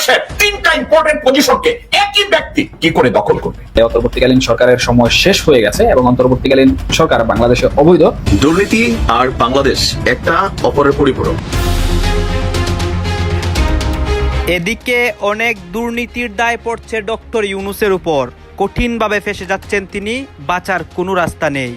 দেশের তিনটা ইম্পর্টেন্ট পজিশনকে একই ব্যক্তি কি করে দখল করবে? অন্তর্বর্তীকালীন সরকারের সময় শেষ হয়ে গেছে এবং অন্তর্বর্তীকালীন সরকার বাংলাদেশে অবৈধ। দুর্নীতি আর বাংলাদেশ একটা অপরের পরিপূরক। এদিকে অনেক দুর্নীতির দায় পড়ছে ডক্টর ইউনুসের উপর। কঠিনভাবে ফেসে যাচ্ছেন তিনি বাঁচার কোনো রাস্তা নেই।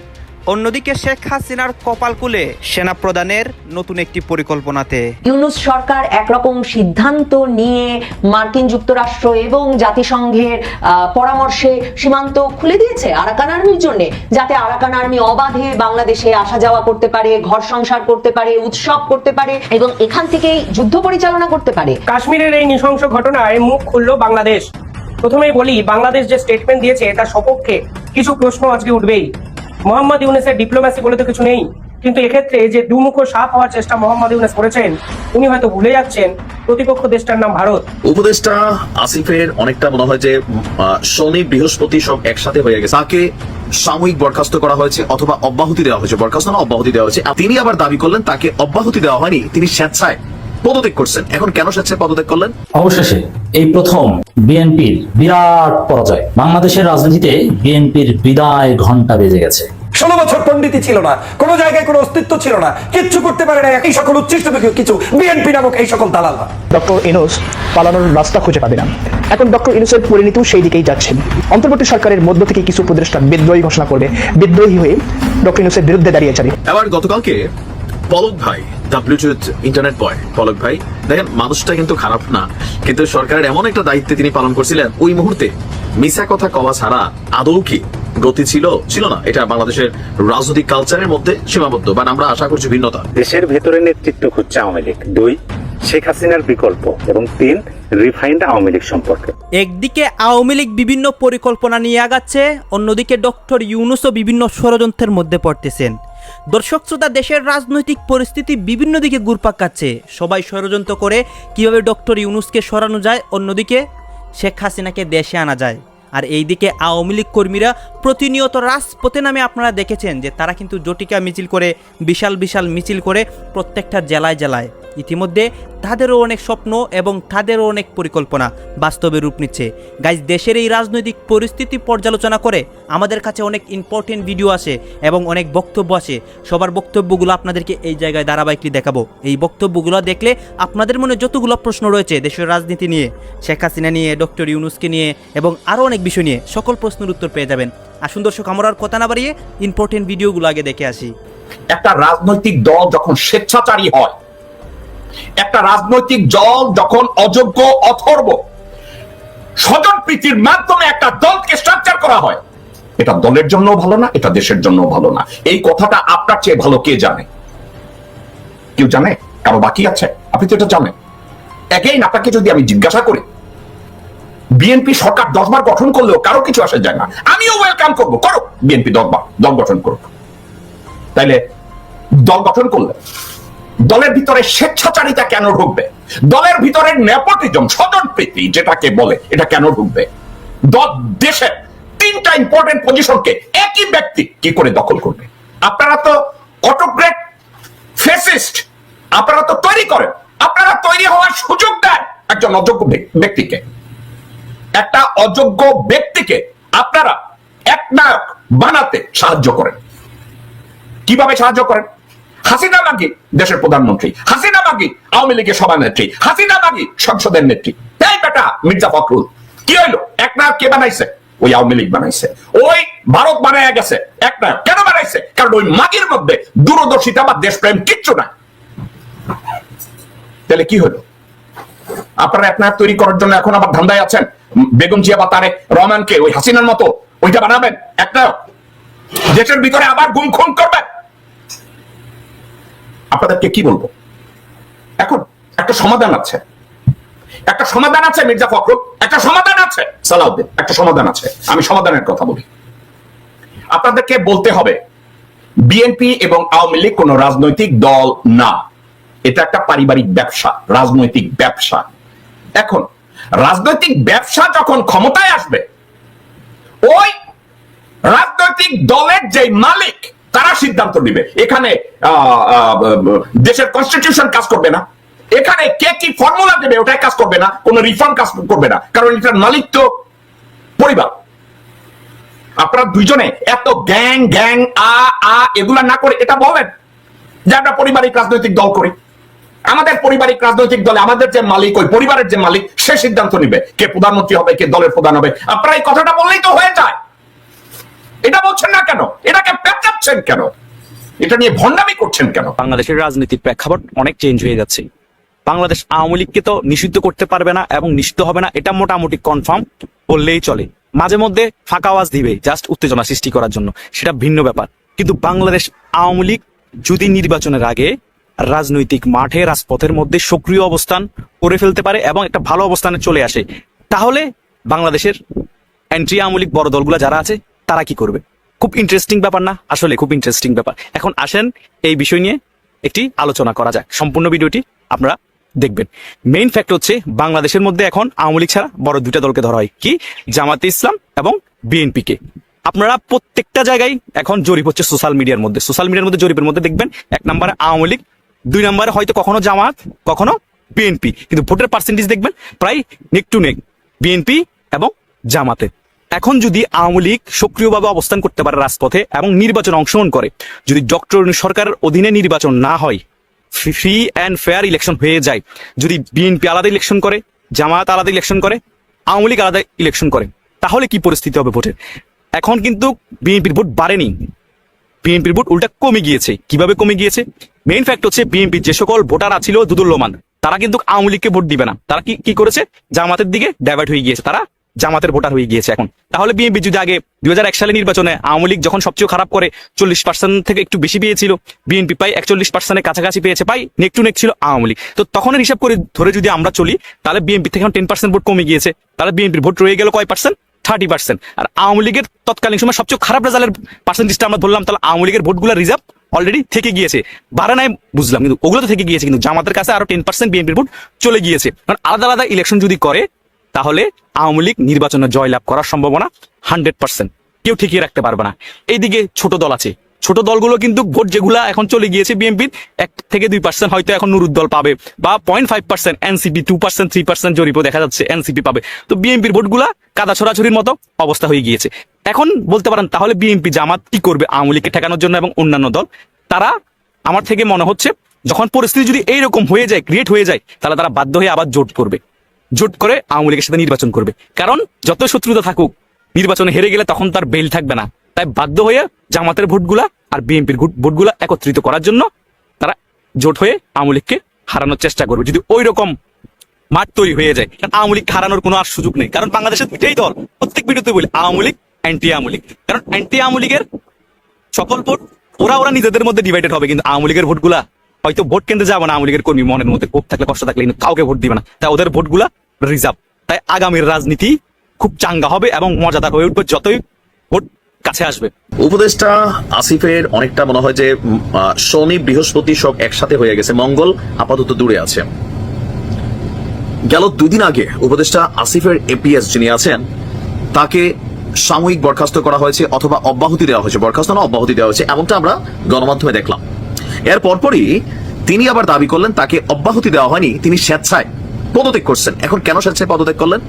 অন্যদিকে শেখ হাসিনার কপালকুলে সেনা প্রদানের নতুন একটি পরিকল্পনাতে। ইউনুস সরকার একরকম সিদ্ধান্ত নিয়ে মার্কিন যুক্তরাষ্ট্র এবং জাতিসংঘের আহ, পরামর্শে সীমান্ত খুলে দিয়েছে আরাকান আর্মির জন্য যাতে আরাকান আর্মি অবাধে বাংলাদেশে আসা যাওয়া করতে পারে ঘর সংসার করতে পারে উৎসব করতে পারে এবং এখান থেকেই যুদ্ধ পরিচালনা করতে পারে। কাশ্মীরের এই নৃশংস ঘটনায় মুখ খুলল বাংলাদেশ। প্রথমেই বলি বাংলাদেশ যে স্টেটমেন্ট দিয়েছে তার সপক্ষে কিছু প্রশ্ন আজকে উঠবেই। মোহাম্মদ ইউনেসের ডিপ্লোম্যাসি বলে তো কিছু নেই। কিন্তু এক্ষেত্রে যে দুমুখ সাপ হওয়ার চেষ্টা মোহাম্মদ ইউনেস করেছেন, উনি হয়তো ভুলে যাচ্ছেন প্রতিপক্ষ দেশটার নাম ভারত। উপদেষ্টা আসিফের অনেকটা মনে হয় যে শনি, বৃহস্পতি সব একসাথে হয়ে গেছে। তাকে সাময়িক বরখাস্ত করা হয়েছে অথবা অব্যাহতি দেওয়া হয়েছে। বরখাস্ত না, অব্যাহতি দেওয়া হয়েছে। তিনি আবার দাবি করলেন, তাকে অব্যাহতি দেওয়া হয়নি। তিনি স্বেচ্ছায় পদত্যাগ করছেন। এখন কেন স্বেচ্ছায় পদত্যাগ করলেন? অবশেষে এই প্রথম বিএনপির বিরাট পরাজয়। বাংলাদেশের রাজনীতিতে বিএনপির বিদায় ঘণ্টা বেজে গেছে। ষোলো বছর পণ্ডিতই ছিল না কোনো জায়গায় কোনো অস্তিত্ব ছিল না কিচ্ছু করতে পারে না এই সকল উচ্ছিষ্ট কিছু বিএনপি নামক এই সকল দালালরা ডক্টর ইনুস পালানোর রাস্তা খুঁজে পাবে না। এখন ডক্টর ইনুসের পরিণতিও সেই দিকেই যাচ্ছেন অন্তর্বর্তী সরকারের মধ্য থেকে কিছু উপদেষ্টা বিদ্রোহী ঘোষণা করবে। বিদ্রোহী হয়ে ডক্টর ইনুসের বিরুদ্ধে দাঁড়িয়ে যাবে। এবার গতকালকে পলক ভাই ইন্টারনেট বয় পলক ভাই। দেখেন মানুষটা কিন্তু খারাপ না কিন্তু সরকারের এমন একটা দায়িত্বে তিনি পালন করছিলেন ওই মুহূর্তে মিশা কথা কওয়া ছাড়া আদৌ কি গতি ছিল? ছিল না। এটা বাংলাদেশের রাজনৈতিক কালচারের মধ্যে সীমাবদ্ধ বা আমরা আশা করছি ভিন্নতা। দেশের ভেতরে নেতৃত্ব খুঁজছে আওয়ামী লীগ। দুই শেখ হাসিনার বিকল্প। এবং তিন রিফাইন্ড আওয়ামী লীগ সম্পর্কে। একদিকে আওয়ামী লীগ বিভিন্ন পরিকল্পনা নিয়ে আগাচ্ছে অন্যদিকে ডক্টর ইউনুসও বিভিন্ন ষড়যন্ত্রের মধ্যে পড়তেছেন। দর্শক শ্রোতা, দেশের রাজনৈতিক পরিস্থিতি বিভিন্ন দিকে ঘুরপাক খাচ্ছে। সবাই ষড়যন্ত্র করে কীভাবে ডক্টর ইউনুসকে সরানো যায়, অন্যদিকে শেখ হাসিনাকে দেশে আনা যায়। আর এইদিকে আওয়ামী লীগ কর্মীরা প্রতিনিয়ত রাজপথে নামে আপনারা দেখেছেন যে তারা কিন্তু জটিকা মিছিল করে, বিশাল বিশাল মিছিল করে প্রত্যেকটা জেলায় জেলায়। ইতিমধ্যে তাদেরও অনেক স্বপ্ন এবং তাদেরও অনেক পরিকল্পনা বাস্তবে রূপ নিচ্ছে। গাইজ, দেশের এই রাজনৈতিক পরিস্থিতি পর্যালোচনা করে আমাদের কাছে অনেক ইম্পর্টেন্ট ভিডিও আসে এবং অনেক বক্তব্য আসে। সবার বক্তব্যগুলো আপনাদেরকে এই জায়গায় ধারাবাহিকলি দেখাবো। এই বক্তব্যগুলো দেখলে আপনাদের মনে যতগুলো প্রশ্ন রয়েছে দেশের রাজনীতি নিয়ে, শেখ হাসিনা নিয়ে, ডক্টর ইউনুসকে নিয়ে এবং আরও অনেক বিষয় নিয়ে সকল প্রশ্নের উত্তর পেয়ে যাবেন। আসুন দর্শক, আমরা আর কথা না বাড়িয়ে ইম্পর্টেন্ট ভিডিওগুলো আগে দেখে আসি। একটা রাজনৈতিক দল যখন স্বেচ্ছাচারী হয়, একটা রাজনৈতিক দল যখন অযোগ্য, অথর্ব, স্বজন প্রীতির মাধ্যমে একটা দলকে স্ট্রাকচার করা হয়, এটা দলের জন্য ভালো না, এটা দেশের জন্য ভালো না। এই কথাটা আপনার চেয়ে ভালো কে জানে? কেউ জানে? কারও বাকি আছে? আপনি তো এটা জানেন। এগেইন আপনাকে যদি আমি জিজ্ঞাসা করি বিএনপি সরকার দশবার গঠন করলেও কারও কিছু আসে যায় না। আমিও ওয়েলকাম করব। করো, বিএনপি দশবার দল গঠন করুক। তাইলে দল গঠন করলে দলের ভিতরে স্বেচ্ছাচারিতা কেন ঢুকবে? দলের ভিতরে নেপোটিজম স্বজনপ্রীতি যেটাকে বলে, এটা কেন ঢুকবে? দ- দেশের তিনটা ইম্পর্টেন্ট পজিশনকে একই ব্যক্তি কি করে দখল করবে? আপনারা তো অটোগ্রেট ফেসিস্ট আপনারা তো তৈরি করেন। আপনারা তৈরি হওয়ার সুযোগ দেন একজন অযোগ্য ব্যক্তিকে। একটা অযোগ্য ব্যক্তিকে আপনারা একনায়ক বানাতে সাহায্য করেন। কীভাবে সাহায্য করেন? হাসিনা মাগি দেশের প্রধানমন্ত্রী, হাসিনা মাগি আওয়ামী লীগের সভানেত্রী, হাসিনা মাগি সংসদের নেত্রী। তাই বেটা মির্জা ফখরুল, কি হইল? এক নায়ক কে বানাইছে? ওই আওয়ামী লীগ বানাইছে। ওই ভারত বানায় গেছে, এক নায়ক। কেন বানাইছে? কারণ ওই মাগির মধ্যে দূরদর্শিতা বা দেশপ্রেম কিচ্ছু নাই। তাহলে কি হলো আপনারা এক নায়ক তৈরি করার জন্য এখন আবার ধান্দায় আছেন? বেগম জিয়া বা তারেক রহমানকে ওই হাসিনার মতো ওইটা বানাবেন? এক নায়ক। দেশের ভিতরে আবার গুম খুন করবেন আপনাদেরকে কি বলব? এখন একটা সমাধান আছে। একটা সমাধান আছে, মির্জা ফখরুল। একটা সমাধান আছে। সালাউদ্দিন, একটা সমাধান আছে। আমি সমাধানের কথা বলি। আপনাদেরকে বলতে হবে বিএনপি এবং আওয়ামী লীগ কোন রাজনৈতিক দল না। এটা একটা পারিবারিক ব্যবসা, রাজনৈতিক ব্যবসা। এখন রাজনৈতিক ব্যবসা যখন ক্ষমতায় আসবে, ওই রাজনৈতিক দলের যে মালিক, তারা সিদ্ধান্ত নিবে। এখানে দেশের কনস্টিটিউশন কাজ করবে না। এখানে কে কি ফর্মুলা দেবে, ওটাই কাজ করবে না। কোনো রিফর্ম কাজ করবে না। কারণ এটার মালিক তো পরিবার। আপনারা দুইজনে এত গ্যাং গ্যাং, আ আ, এগুলা না করে এটা বলেন যে আমরা পারিবারিক রাজনৈতিক দল করি। আমাদের পারিবারিক রাজনৈতিক দলে আমাদের যে মালিক, ওই পরিবারের যে মালিক, সে সিদ্ধান্ত নিবে কে প্রধানমন্ত্রী হবে, কে দলের প্রধান হবে। আপনারা এই কথাটা বললেই তো হয়ে যায়। এটা বলছেন না কেন? এটাকে পেঁচাচ্ছেন কেন? এটা নিয়ে ভণ্ডামি করছেন কেন? বাংলাদেশের রাজনীতির প্রেক্ষাপট অনেক চেঞ্জ হয়ে যাচ্ছে। বাংলাদেশ আওয়ামী লীগকে তো নিষিদ্ধ করতে পারবে না এবং নিষিদ্ধ হবে না, এটা মোটামুটি কনফার্ম বললেই চলে। মাঝে মধ্যে ফাঁকা আওয়াজ দিবে জাস্ট উত্তেজনা সৃষ্টি করার জন্য। সেটা ভিন্ন ব্যাপার। কিন্তু বাংলাদেশ আওয়ামী লীগ যদি নির্বাচনের আগে রাজনৈতিক মাঠে, রাজপথের মধ্যে সক্রিয় অবস্থান করে ফেলতে পারে এবং একটা ভালো অবস্থানে চলে আসে। তাহলে বাংলাদেশের এন্ট্রি আওয়ামী বড় দলগুলো যারা আছে, তারা কি করবে? খুব ইন্টারেস্টিং ব্যাপার না? আসলে খুব ইন্টারেস্টিং ব্যাপার। এখন আসেন এই বিষয় নিয়ে একটি আলোচনা করা যাক। সম্পূর্ণ ভিডিওটি আপনারা দেখবেন। মেইন ফ্যাক্ট হচ্ছে, বাংলাদেশের মধ্যে এখন আওয়ামী লীগ ছাড়া বড় দুইটা দলকে ধরা হয়। কি? জামাতে ইসলাম এবং বিএনপি কে আপনারা প্রত্যেকটা জায়গায় এখন জরিপ হচ্ছে সোশ্যাল মিডিয়ার মধ্যে। সোশ্যাল মিডিয়ার মধ্যে জরিপের মধ্যে দেখবেন, এক নম্বরে আওয়ামী লীগ দুই নম্বরে হয়তো কখনো জামাত, কখনো বিএনপি। কিন্তু ভোটের পার্সেন্টেজ দেখবেন, প্রায় নেক টু নেক, বিএনপি এবং জামাতে। এখন যদি আওয়ামী লীগ সক্রিয়ভাবে অবস্থান করতে পারে রাজপথে এবং নির্বাচন অংশগ্রহণ করে, যদি ডক্টর সরকারের অধীনে নির্বাচন না হয় ফ্রি অ্যান্ড ফেয়ার ইলেকশন হয়ে যায়। যদি বিএনপি আলাদা ইলেকশন করে, জামাত আলাদা ইলেকশন করে, আওয়ামী লীগ আলাদা ইলেকশন করে, তাহলে কি পরিস্থিতি হবে ভোটের? এখন কিন্তু বিএনপির ভোট বাড়েনি। বিএনপির ভোট উল্টা কমে গিয়েছে। কীভাবে কমে গিয়েছে? মেইন ফ্যাক্ট হচ্ছে বিএনপি যে সকল ভোটার আছিল দুদুল্যমান, তারা কিন্তু আওয়ামী লীগকে ভোট দিবে না। তারা কি করেছে? জামাতের দিকে ডাইভার্ট হয়ে গিয়েছে। তারা জামাতের ভোটার হয়ে গিয়েছে এখন। তাহলে বিএনপি যদি আগে দুই সালে নির্বাচনে আওয়ামী লীগ যখন সবচেয়ে খারাপ করে, চল্লিশ পার্সেন্ট থেকে একটু বেশি পেয়েছিল বিএনপি পাই একচল্লিশ পার্সেন্টের কাছাকাছি পেয়েছে পাই নেক টু নেক ছিল আওয়ামী লীগ। তো তখনের হিসাব করে ধরে যদি আমরা চলি, তাহলে বিএনপি থেকে এখন টেন পার্সেন্ট ভোট কমে গিয়েছে। তাহলে বিএনপির ভোট রয়ে গেল কয় পার্সেন্ট থার্টি পার্সেন্ট আর আওয়ামী লীগের তৎকালীন সময় সবচেয়ে খারাপ রেজাল্টের পার্সেন্টেজটা আমরা ধরলাম, তাহলে আওয়ামী লীগের ভোটগুলো রিজার্ভ অলরেডি থেকে গিয়েছে। বাড়া নাই বুঝলাম, কিন্তু ওগুলো তো থেকে গিয়েছে, কিন্তু জামাতের কাছে আরও টেন পার্সেন্ট বিএনপির ভোট চলে গিয়েছে। কারণ আলাদা আলাদা ইলেকশন যদি করে, তাহলে আওয়ামী লীগ নির্বাচনে জয়লাভ করার সম্ভাবনা হান্ড্রেড পার্সেন্ট কেউ ঠিকিয়ে রাখতে পারবে না। এইদিকে ছোট দল আছে ছোট দলগুলো কিন্তু ভোট যেগুলা এখন চলে গিয়েছে বিএনপির, এক থেকে দুই পার্সেন্ট হয়তো এখন নুরুদ্দল পাবে বা point five percent NCP two percent three percent জরিপও দেখা যাচ্ছে এনসিপি পাবে। তো বিএনপির ভোটগুলা কাদা ছড়াছড়ির মতো অবস্থা হয়ে গিয়েছে। এখন বলতে পারেন তাহলে বিএনপি জামাত কি করবে আওয়ামী লীগকে ঠেকানোর জন্য এবং অন্যান্য দল? তারা আমার থেকে মনে হচ্ছে যখন পরিস্থিতি যদি এইরকম হয়ে যায় ক্রিয়েট হয়ে যায়, তাহলে তারা বাধ্য হয়ে আবার জোট করবে। জোট করে আওয়ামী লীগের সাথে নির্বাচন করবে। কারণ যত শত্রুতা থাকুক, নির্বাচনে হেরে গেলে তখন তার বেল থাকবে না। তাই বাধ্য হয়ে জামাতের ভোটগুলা আর বিএনপির ভোটগুলা একত্রিত করার জন্য তারা জোট হয়ে আওয়ামী লীগকে হারানোর চেষ্টা করবে। যদি ওই রকম মাঠ তৈরি হয়ে যায়, কারণ আওয়ামী লীগ হারানোর কোনো আর সুযোগ নেই। কারণ বাংলাদেশের দুইটাই দল, প্রত্যেক ভিডিওতে বলি, আওয়ামী লীগ অ্যান্টি আওয়ামী লীগ। কারণ অ্যান্টি আওয়ামী লীগের সকল ভোট, ওরা ওরা নিজেদের মধ্যে ডিভাইডেড হবে, কিন্তু আওয়ামী লীগের ভোটগুলা, হয়তো ভোট কেন্দ্রে যাবে না, আওয়ামী লীগের কর্মী মনের মধ্যে ক্ষোভ থাকলে কষ্ট থাকলে, কিন্তু কাউকে ভোট দিবে না। তাই ওদের ভোটগুলা রিজার্ভ তাই আগামীর রাজনীতি খুব চাঙ্গা হবে এবং মজাদার হয়ে উঠবে, যতই কাছে আসবে। উপদেষ্টা আসিফের অনেকটা মনে হয় যে শনি, বৃহস্পতি সব একসাথে হয়ে গেছে। মঙ্গল আপাতত দূরে আছে। গেল দুদিন আগে উপদেষ্টা আসিফের এপিএস যিনি আছেন, তাকে সাময়িক বরখাস্ত করা হয়েছে অথবা অব্যাহতি দেওয়া হয়েছে। বরখাস্ত না, অব্যাহতি দেওয়া হয়েছে, এমনটা আমরা গণমাধ্যমে দেখলাম। এর পরপরই তিনি আবার দাবি করলেন, তাকে অব্যাহতি দেওয়া হয়নি, তিনি স্বেচ্ছায় পদত্যাগ করছেন। এখন কেন স্বেচ্ছায় পদত্যাগ করলেন?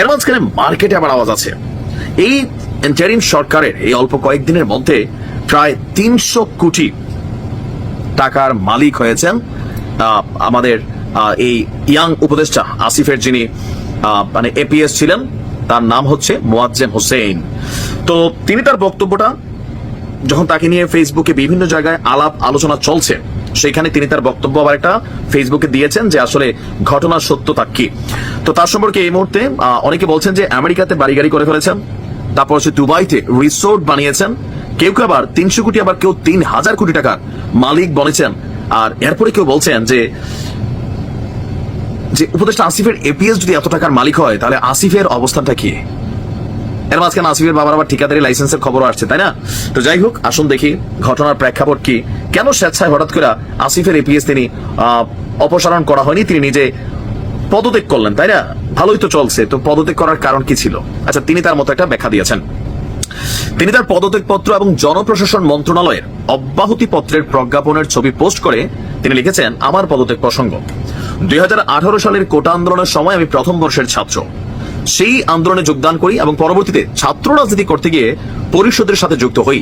এর মাঝখানে মার্কেটে আবার আওয়াজ আছে। এই ইন্টারিম সরকারের এই অল্প কয়েকদিনের মধ্যে প্রায় তিনশো কোটি টাকার মালিক হয়েছেন আমাদের এই ইয়াং উপদেষ্টা আসিফের যিনি মানে এপিএস ছিলেন, তার নাম হচ্ছে মোয়াজ্জেম হোসেন। তো তিনি তার বক্তব্যটা যখন তাকে নিয়ে ফেসবুকে বিভিন্ন জায়গায় আলাপ আলোচনা চলছে সেখানে তিনি তার বক্তব্য আবার একটা ফেসবুকে দিয়েছেন যে আসলে ঘটনার সত্যতা কি। তো তার সম্পর্কে এই মুহূর্তে অনেকে বলছেন যে আমেরিকাতে বাড়ি গাড়ি করে ফেলেছেন, তারপর হচ্ছে দুবাইতে রিসোর্ট বানিয়েছেন, কেউ কেউ আবার তিনশো কোটি, আবার কেউ তিন হাজার কোটি টাকার মালিক বলেছেন আর এরপরে কেউ বলছেন যে যে উপদেষ্টা আসিফের এপিএস যদি এত টাকার মালিক হয়, তাহলে আসিফের অবস্থানটা কি? এর মাঝখানে আসিফের বাবার আবার ঠিকাদারি লাইসেন্সের খবরও আসছে, তাই না? তো যাই হোক, আসুন দেখি ঘটনার প্রেক্ষাপট কি। কেন স্বেচ্ছায় হঠাৎ করে আসিফের এপিএস তিনি অপসারণ করা হয়নি? তিনি নিজে পদত্যাগ করলেন, তাই না? ভালোই তো চলছে, তো পদত্যাগ করার কারণ কি ছিল? আচ্ছা তিনি তার মতো একটা ব্যাখ্যা দিয়েছেন। তিনি তার পদত্যাগ পত্র এবং জনপ্রশাসন মন্ত্রণালয়ের অব্যাহতি পত্রের প্রজ্ঞাপনের ছবি পোস্ট করে তিনি লিখেছেন, আমার পদত্যাগ প্রসঙ্গ। দুই হাজার আঠারো সালের কোটা আন্দোলনের সময় আমি প্রথম বর্ষের ছাত্র। সেই আন্দোলনে যোগদান করি এবং পরবর্তীতে ছাত্র রাজনীতি করতে গিয়ে পরিষদের সাথে যুক্ত হই।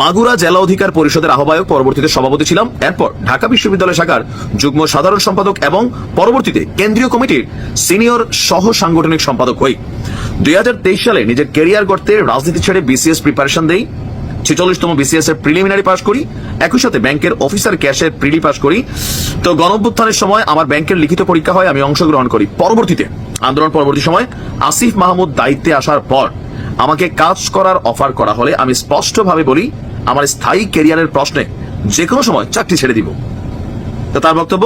মাগুরা জেলা অধিকার পরিষদের আহ্বায়ক পরবর্তীতে সভাপতি ছিলাম। এরপর ঢাকা বিশ্ববিদ্যালয় শাখার যুগ্ম সাধারণ সম্পাদক এবং পরবর্তীতে কেন্দ্রীয় কমিটির সিনিয়র সহ সাংগঠনিক সম্পাদক হই। দুই হাজার তেইশ সালে নিজের কেরিয়ার গড়তে রাজনীতি ছেড়ে বিসিএস প্রিপারেশন দেই। ছেচল্লিশতম বিসিএস এর প্রিলিমিনারি পাস করি, একই সাথে ব্যাংকের অফিসার ক্যাশের প্রিলি পাস করি। তো গণঅভ্যুত্থানের সময় আমার ব্যাংকের লিখিত পরীক্ষা হয়, আমি অংশগ্রহণ করি। পরবর্তীতে, আন্দোলন পরবর্তী সময়, আসিফ মাহমুদ দায়িত্বে আসার পর আমাকে কাজ করার অফার করা হলে আমি স্পষ্টভাবে বলি, আমার স্থায়ী ক্যারিয়ারের প্রশ্নে যে কোনো সময় চাকরি ছেড়ে দিব। তো তার বক্তব্য,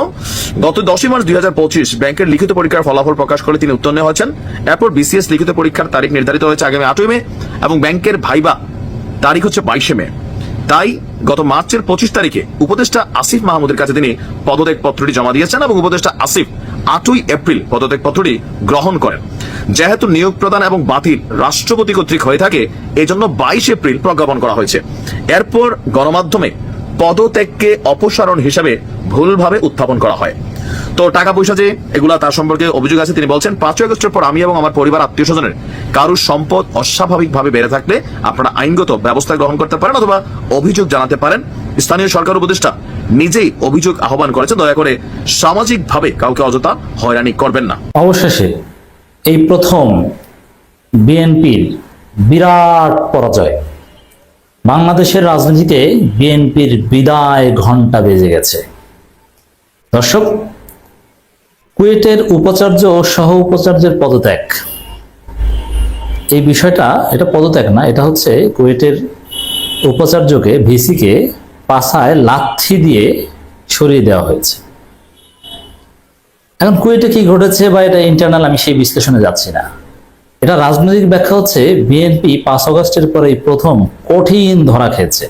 গত দশই মার্চ দুই হাজার পঁচিশ ব্যাংকের লিখিত পরীক্ষার ফলাফল প্রকাশ করে তিনি উত্তীর্ণ হয়েছেন। এরপর বিসিএস লিখিত পরীক্ষার তারিখ নির্ধারিত হয়েছে আগামী আটই মে এবং ব্যাংকের ভাইবা তারিখ হচ্ছে বাইশে মে। তাই গত মার্চের পঁচিশ তারিখে উপদেষ্টা আসিফ মাহমুদের কাছে তিনি পদত্যাগ পত্রটি জমা দিয়েছেন এবং উপদেষ্টা আসিফ আটই এপ্রিল পদত্যাগ পত্রটি গ্রহণ করেন। যেহেতু নিয়োগ প্রদান এবং বাতিল রাষ্ট্রপতি কর্তৃক হয়ে থাকে, এজন্য বাইশ এপ্রিল প্রজ্ঞাপন করা হয়েছে। এরপর গণমাধ্যমে পদত্যাগকে অপসারণ হিসাবে ভুলভাবে উত্থাপন করা হয়। তো টাকা পয়সা যে এগুলা তার সম্পর্কে অভিযোগ আছে, তিনি বলছেন, পাঁচই আগস্টের পর আমি এবং আমার পরিবার আত্মীয় স্বজনের কারোর সম্পদ অস্বাভাবিকভাবে বেড়ে থাকলে আপনারা আইনগত ব্যবস্থা গ্রহণ করতে পারেন অথবা অভিযোগ জানাতে পারেন। স্থানীয় সরকার উপদেষ্টা নিজেই অভিযোগ আহ্বান করেছেন, দয়া করে সামাজিকভাবে কাউকে অযথা হয়রানি করবেন না। অবশেষে এই প্রথম বিএনপির বিরাট পরাজয়। বাংলাদেশের রাজনীতিতে বিএনপির বিদায় ঘণ্টা বেজে গেছে। দর্শক কুয়েটের উপাচার্য ও সহ উপাচার্যের পদত্যাগ। এই বিষয়টা এটা পদত্যাগ না, এটা হচ্ছে কুয়েটের উপাচার্যকে, ভিসিকে পাশায় লাথি দিয়ে সরিয়ে দেওয়া হয়েছে। এখন কুয়েটে কি ঘটেছে বা এটা ইন্টারনাল আমি সেই বিশ্লেষণে যাচ্ছি না। এটা রাজনৈতিক ব্যাখ্যা হচ্ছে বিএনপি পাঁচ অগস্টের পরে প্রথম কঠিন ধরা খেয়েছে।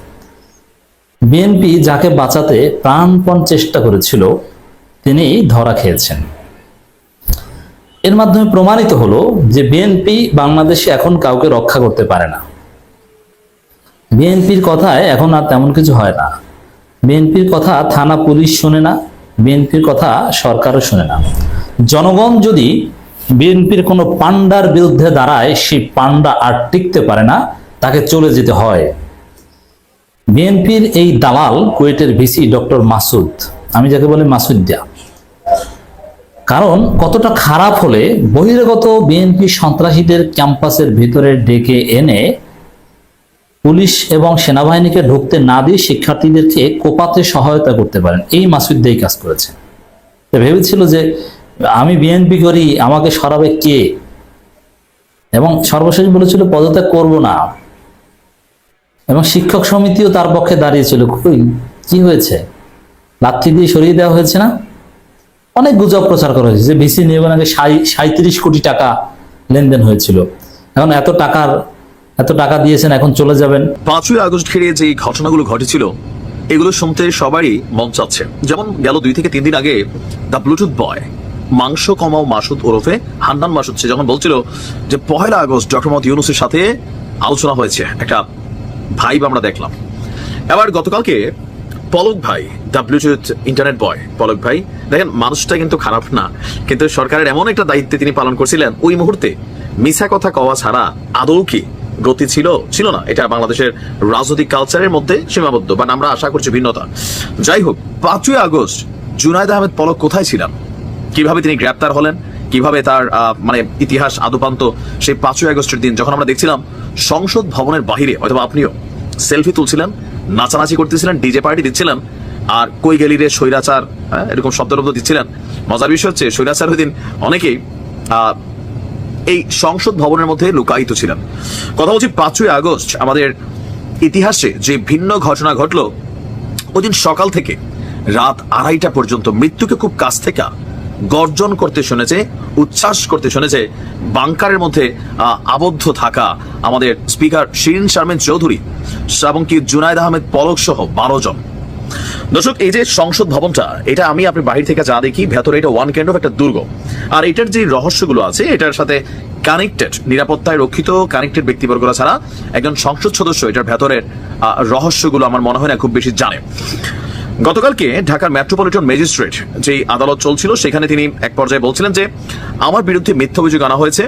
বিএনপি যাকে বাঁচাতে প্রাণপণ চেষ্টা করেছিল, তিনি ধরা খেয়েছেন। এর মাধ্যমে প্রমাণিত হলো যে বিএনপি বাংলাদেশে এখন কাউকে রক্ষা করতে পারে না। বিএনপির কথায় এখন আর তেমন কিছু হয় না। বিএনপির কথা থানা পুলিশ শোনে না বিএনপির কথা সরকারও শোনে না। জনগণ যদি বিএনপির কোনো পান্ডার বিরুদ্ধে দাঁড়ায়, সেই পান্ডা আর টিকতে পারে না, তাকে চলে যেতে হয়। বিএনপির এই দালাল কুয়েটের ভিসি ডক্টর মাসুদ। আমি যাকে বলি মাসুদ্দিয়া কারণ কতটা খারাপ হলে বহিরাগত বিএনপি সন্ত্রাসীদের ক্যাম্পাসের ভিতরে ডেকে এনে পুলিশ এবং সেনাবাহিনীকে ঢুকতে না দিয়ে শিক্ষার্থীদেরকে কোপাতে সহায়তা করতে পারেন। এই মাসুদ্দাই কাজ করেছে ভেবেছিল যে আমি বিএনপি করি, আমাকে সরাবে কে? এবং সর্বশেষ বলেছিল, পদত্যাগ করব না। এবং শিক্ষক সমিতিও তার পক্ষে দাঁড়িয়েছিল কই, কি হয়েছে? লাথি দিয়ে সরিয়ে দেওয়া হয়েছে না? অনেক গুজব প্রচার করা হয়েছে যে ভিসি নিয়োগের আগে সাঁত্রিশ কোটি টাকা লেনদেন হয়েছিল। এখন এত টাকার এত টাকা দিয়েছেন, এখন চলে যাবেন। পাঁচই আগস্ট ঘিরে যে ঘটনাগুলো ঘটেছিল, এগুলো শুনতে সবারই মন চাচ্ছে। যেমন গেল দুই থেকে তিন দিন আগে দ্য ব্লুটুথ বয়, মাংস কমাও মাসুদ ওরফে হান্নান মাসুদ, সে যখন বলছিল যে পহেলা আগস্ট ডক্টর মোহাম্মদ ইউনুসের সাথে আলোচনা হয়েছে, একটা ভাইব আমরা দেখলাম। এবার গতকালকে পলক ভাই ডাব্লিউটিউথ ইন্টারনেট বয় পলক ভাই। দেখেন, মানুষটা কিন্তু খারাপ না, কিন্তু সরকারের এমন একটা দায়িত্বে তিনি পালন করছিলেন, ওই মুহূর্তে মিছা কথা কওয়া ছাড়া আদৌ কি গতি ছিল? ছিল না। এটা বাংলাদেশের রাজনৈতিক কালচারের মধ্যে সীমাবদ্ধ বাট আমরা আশা করছি ভিন্নতা। যাই হোক, পাঁচই আগস্ট, জুনায়দ আহমেদ পলক কোথায় ছিলেন? কীভাবে তিনি গ্রেপ্তার হলেন? কীভাবে তার মানে ইতিহাস আদুপান্ত সেই পাঁচই আগস্টের দিন, যখন আমরা দেখছিলাম সংসদ ভবনের বাহিরে হয়তো আপনিও, সেলফি তুলছিলেন নাচানাচি করতেছিলেন ডিজে পার্টি দিচ্ছিলেন আর কই গেলি রে স্বৈরাচার? হ্যাঁ, এরকম শব্দরব্দ দিচ্ছিলেন। মজার বিষয় হচ্ছে স্বৈরাচার ওই দিন অনেকেই এই সংসদ ভবনের মধ্যে লুকায়িত ছিলেন। কথা বলছি পাঁচই আগস্ট আমাদের ইতিহাসে যে ভিন্ন ঘটনা ঘটলো ওই সকাল থেকে রাত আড়াইটা পর্যন্ত মৃত্যুকে খুব কাছ থেকে গর্জন করতে শুনেছে, উচ্ছ্বাস করতে শুনেছে, বাংকারের মধ্যে আবদ্ধ থাকা আমাদের স্পিকার শিরিন শারমিন চৌধুরী এবং কি জুনায়দ আহমেদ পলক সহ বারো জন। দর্শক, এই যে সংসদ ভবনটা, এটা আমি আপনি বাহির থেকে যা দেখি, ভেতরে এটা ওয়ান কাইন্ড অফ একটা দুর্গ। আর এটার যে রহস্যগুলো আছে, এটার সাথে কানেক্টেড নিরাপত্তায় রক্ষিত কানেক্টেড ব্যক্তিবর্গরা ছাড়া একজন সংসদ সদস্য এটার ভেতরের রহস্যগুলো আমার মনে হয় না খুব বেশি জানে। গতকালকে ঢাকার মেট্রোপলিটন ম্যাজিস্ট্রেট যে আদালত চলছিল, সেখানে তিনি এক পর্যায়ে বলছিলেন যে, আমার বিরুদ্ধে মিথ্যা অভিযোগ আনা হয়েছে।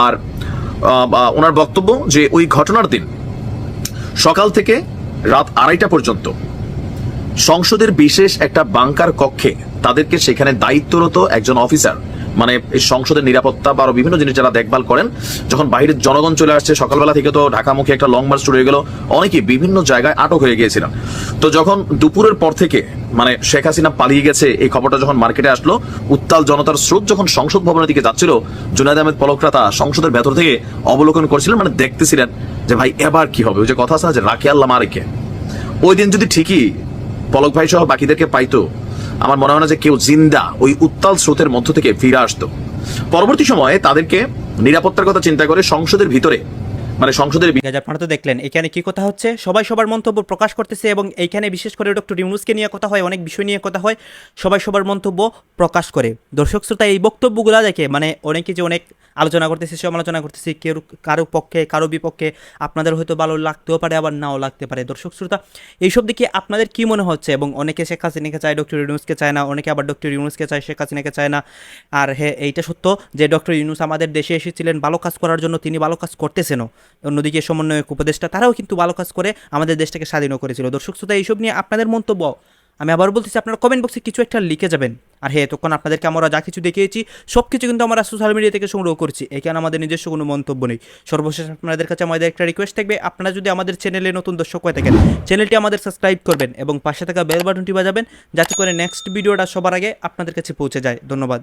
আর ওনার বক্তব্য যে, ওই ঘটনার দিন সকাল থেকে রাত আড়াইটা পর্যন্ত সংসদের বিশেষ একটা বাংকার কক্ষে তাদেরকে সেখানে দায়িত্বরত একজন অফিসার মানে সংসদের নিরাপত্তা বা আরও বিভিন্ন জিনিস যারা দেখভাল করেন, যখন বাইরের জনগণ চলে আসছে, সকালবেলা থেকে তো ঢাকামুখী একটা লং মার্চ হয়ে গেল অনেকে বিভিন্ন জায়গায় আটক হয়ে গিয়েছিলেন। তো যখন দুপুরের পর থেকে মানে শেখ হাসিনা পালিয়ে গেছে, এই খবরটা যখন মার্কেটে আসলো, উত্তাল জনতার স্রোত যখন সংসদ ভবনের দিকে যাচ্ছিল, জুনায়দ আহমেদ পলকরাতা সংসদের ভেতর থেকে অবলোকন করছিলেন মানে দেখতেছিলেন যে ভাই, এবার কি হবে? ওই যে কথা আছে না, যে রাখি আল্লাহ মারিকে ওই দিন যদি ঠিকই পলক ভাই সহ বাকিদেরকে পাইতো আমার মনে হয় না যে কেউ জিন্দা ওই উত্তাল স্রোতের মধ্য থেকে ফিরে আসতো। পরবর্তী সময়ে তাদেরকে নিরাপত্তার কথা চিন্তা করে সংসদের ভিতরে মানে সংসদের আপনারা তো দেখলেন, এখানে কি কথা হচ্ছে? সবাই সবার মন্তব্য প্রকাশ করতেছে এবং এইখানে বিশেষ করে ডক্টর ইউনুসকে নিয়ে কথা হয়, অনেক বিষয় নিয়ে কথা হয়, সবাই সবার মন্তব্য প্রকাশ করে। দর্শক শ্রোতা, এই বক্তব্যগুলো দেখে মানে অনেকে যে অনেক আলোচনা করতেছে সমালোচনা করতেছে, কেউ কারও পক্ষে, কারও বিপক্ষে, আপনাদের হয়তো ভালো লাগতেও পারে, আবার নাও লাগতে পারে। দর্শক শ্রোতা, এইসব দিকে আপনাদের কি মনে হচ্ছে? এবং অনেকে শেখ হাসিনাকে চায় ডক্টর ইউনুসকে চায় না, অনেকে আবার ডক্টর ইউনুসকে চায়, শেখ হাসিনাকে চায় না। আর হ্যাঁ এইটা সত্য যে ডক্টর ইউনুস আমাদের দেশে এসেছিলেন, ভালো কাজ করার জন্য তিনি ভালো কাজ করতেছেনও। অন্যদিকে সমন্বয়ক উপদেষ্টা, তারাও কিন্তু ভালো কাজ করে আমাদের দেশটাকে স্বাধীনও করেছিল। দর্শক শ্রোতা, এইসব নিয়ে আপনাদের মন্তব্য? আমি আবার বলতেছি, আপনারা কমেন্ট বক্সে কিছু একটা লিখে যাবেন। আর হ্যাঁ তখন আপনাদেরকে আমরা যা কিছু দেখিয়েছি সব কিছু কিন্তু আমরা সোশ্যাল মিডিয়া থেকে সংগ্রহ করছি। এখানে আমাদের নিজস্ব কোনো মন্তব্য নেই। সর্বশেষ আপনাদের কাছে আমাদের একটা রিকোয়েস্ট থাকবে, আপনারা যদি আমাদের চ্যানেলে নতুন দর্শক হয়ে থাকেন চ্যানেলটি আমাদের সাবস্ক্রাইব করবেন এবং পাশে থাকা বেল বাটনটি বাজাবেন, যাতে করে নেক্সট ভিডিওটা সবার আগে আপনাদের কাছে পৌঁছে যায়। ধন্যবাদ।